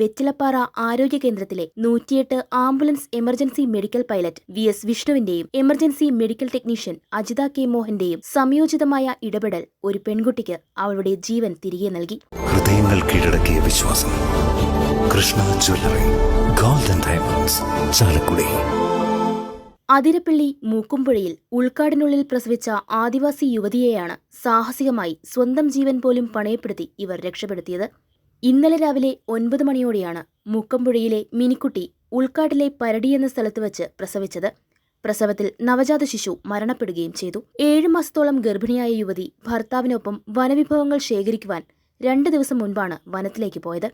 വെറ്റിലപ്പാറ ആരോഗ്യ കേന്ദ്രത്തിലെ നൂറ്റിയെട്ട് ambulance emergency medical pilot V S വിഷ്ണുവിന്റെയും emergency medical technician Ajitha K മോഹന്റെയും സംയോജിതമായ ഇടപെടൽ ഒരു പെൺകുട്ടിക്ക് അവളുടെ ജീവൻ തിരികെ നൽകി. ഹൃദയങ്ങൾ കീഴടക്കിയ വിശ്വാസം. Krishna jewellery golden diamonds Chalakudy. Athirappilly മൂക്കുംപുഴയിൽ ഉൾക്കാടിനുള്ളിൽ പ്രസവിച്ച ആദിവാസി യുവതിയെയാണ് സാഹസികമായി സ്വന്തം ജീവൻ പോലും പണയപ്പെടുത്തി ഇവർ രക്ഷപ്പെടുത്തിയത്. ഇന്നലെ രാവിലെ ഒൻപത് മണിയോടെയാണ് മുക്കമ്പുഴയിലെ മിനിക്കുട്ടി ഉൾക്കാട്ടിലെ പരടി എന്ന സ്ഥലത്ത് വച്ച് പ്രസവിച്ചത്. പ്രസവത്തിൽ നവജാത ശിശു മരണപ്പെടുകയും ചെയ്തു. ഏഴ് മാസത്തോളം ഗർഭിണിയായ യുവതി ഭർത്താവിനൊപ്പം വനവിഭവങ്ങൾ ശേഖരിക്കുവാൻ രണ്ട് ദിവസം മുൻപാണ് വനത്തിലേക്ക് പോയത്.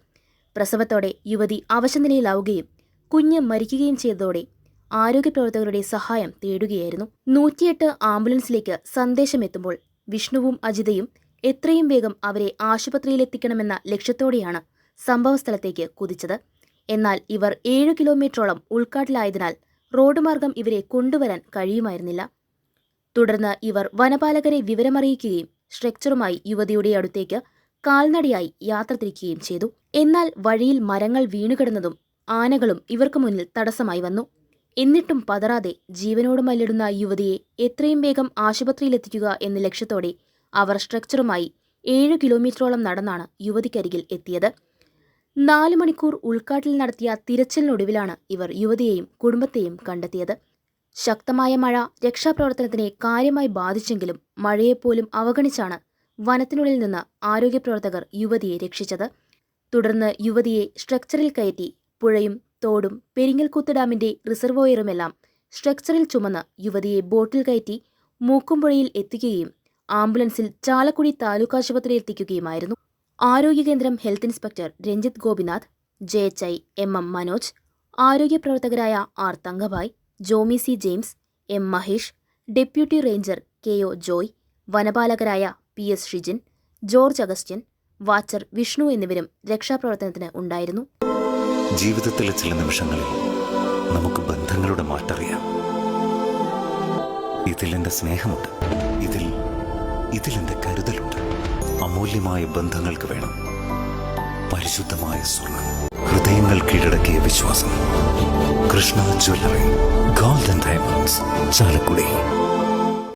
പ്രസവത്തോടെ യുവതി അവശനിലയിലാവുകയും കുഞ്ഞ് മരിക്കുകയും ചെയ്തതോടെ ആരോഗ്യ പ്രവർത്തകരുടെ സഹായം തേടുകയായിരുന്നു. നൂറ്റിയെട്ട് ആംബുലൻസിലേക്ക് സന്ദേശമെത്തുമ്പോൾ വിഷ്ണുവും അജിതയും എത്രയും വേഗം അവരെ ആശുപത്രിയിലെത്തിക്കണമെന്ന ലക്ഷ്യത്തോടെയാണ് സംഭവസ്ഥലത്തേക്ക് കുതിച്ചത്. എന്നാൽ ഇവർ ഏഴു കിലോമീറ്ററോളം ഉൾക്കാട്ടിലായതിനാൽ റോഡ് മാർഗം ഇവരെ കൊണ്ടുവരാൻ കഴിയുമായിരുന്നില്ല. തുടർന്ന് ഇവർ വനപാലകരെ വിവരമറിയിക്കുകയും സ്ട്രക്ചറുമായി യുവതിയുടെ അടുത്തേക്ക് കാൽനടയായി യാത്ര തിരിക്കുകയും ചെയ്തു. എന്നാൽ വഴിയിൽ മരങ്ങൾ വീണുകിടന്നതും ആനകളും ഇവർക്ക് മുന്നിൽ തടസ്സമായി വന്നു. എന്നിട്ടും പതറാതെ ജീവനോട് മല്ലിടുന്ന യുവതിയെ എത്രയും വേഗം ആശുപത്രിയിലെത്തിക്കുക എന്ന ലക്ഷ്യത്തോടെ അവർ സ്ട്രക്ചറുമായി ഏഴ് കിലോമീറ്ററോളം നടന്നാണ് യുവതിക്കരികിൽ എത്തിയത്. നാല് മണിക്കൂർ ഉൾക്കാട്ടിൽ നടത്തിയ തിരച്ചിലിനൊടുവിലാണ് ഇവർ യുവതിയെയും കുടുംബത്തെയും കണ്ടെത്തിയത്. ശക്തമായ മഴ രക്ഷാപ്രവർത്തനത്തിനെ കാര്യമായി ബാധിച്ചെങ്കിലും മഴയെപ്പോലും അവഗണിച്ചാണ് വനത്തിനുള്ളിൽ നിന്ന് ആരോഗ്യപ്രവർത്തകർ യുവതിയെ രക്ഷിച്ചത്. തുടർന്ന് യുവതിയെ സ്ട്രക്ചറിൽ കയറ്റി പുഴയും തോടും പെരിങ്ങൽക്കുത്ത് ഡാമിന്റെ റിസർവോയറുമെല്ലാം സ്ട്രക്ചറിൽ ചുമന്ന് യുവതിയെ ബോട്ടിൽ കയറ്റി മൂക്കുംപുഴയിൽ എത്തിക്കുകയും ആംബുലൻസിൽ ചാലക്കുടി താലൂക്ക് ആശുപത്രിയിൽ എത്തിക്കുകയുമായിരുന്നു. ആരോഗ്യകേന്ദ്രം health inspector Ranjith Gopinath J H I M M Manoj ആരോഗ്യ പ്രവർത്തകരായ R Thankabhai Jomy C James M Mahesh deputy ranger K O Joy വനപാലകരായ P S Shijin George Augustine watcher Vishnu എന്നിവരും രക്ഷാപ്രവർത്തനത്തിന് ഉണ്ടായിരുന്നു. ജീവിതത്തിലെ ചില നിമിഷങ്ങളിൽ നമുക്ക് ബന്ധങ്ങളുടെ മാറ്ററിയാം. ഇതിൽ സ്നേഹമുണ്ട്. ഇതിൽ ഇതിൽ എന്റെ കരുതലുണ്ട്. അമൂല്യമായ ബന്ധങ്ങൾക്ക് വേണം. പരിശുദ്ധമായ സ്വർണം. ഹൃദയങ്ങൾ കീഴടക്കിയ വിശ്വാസം. Krishna jewellery. Golden diamonds Chalakudy.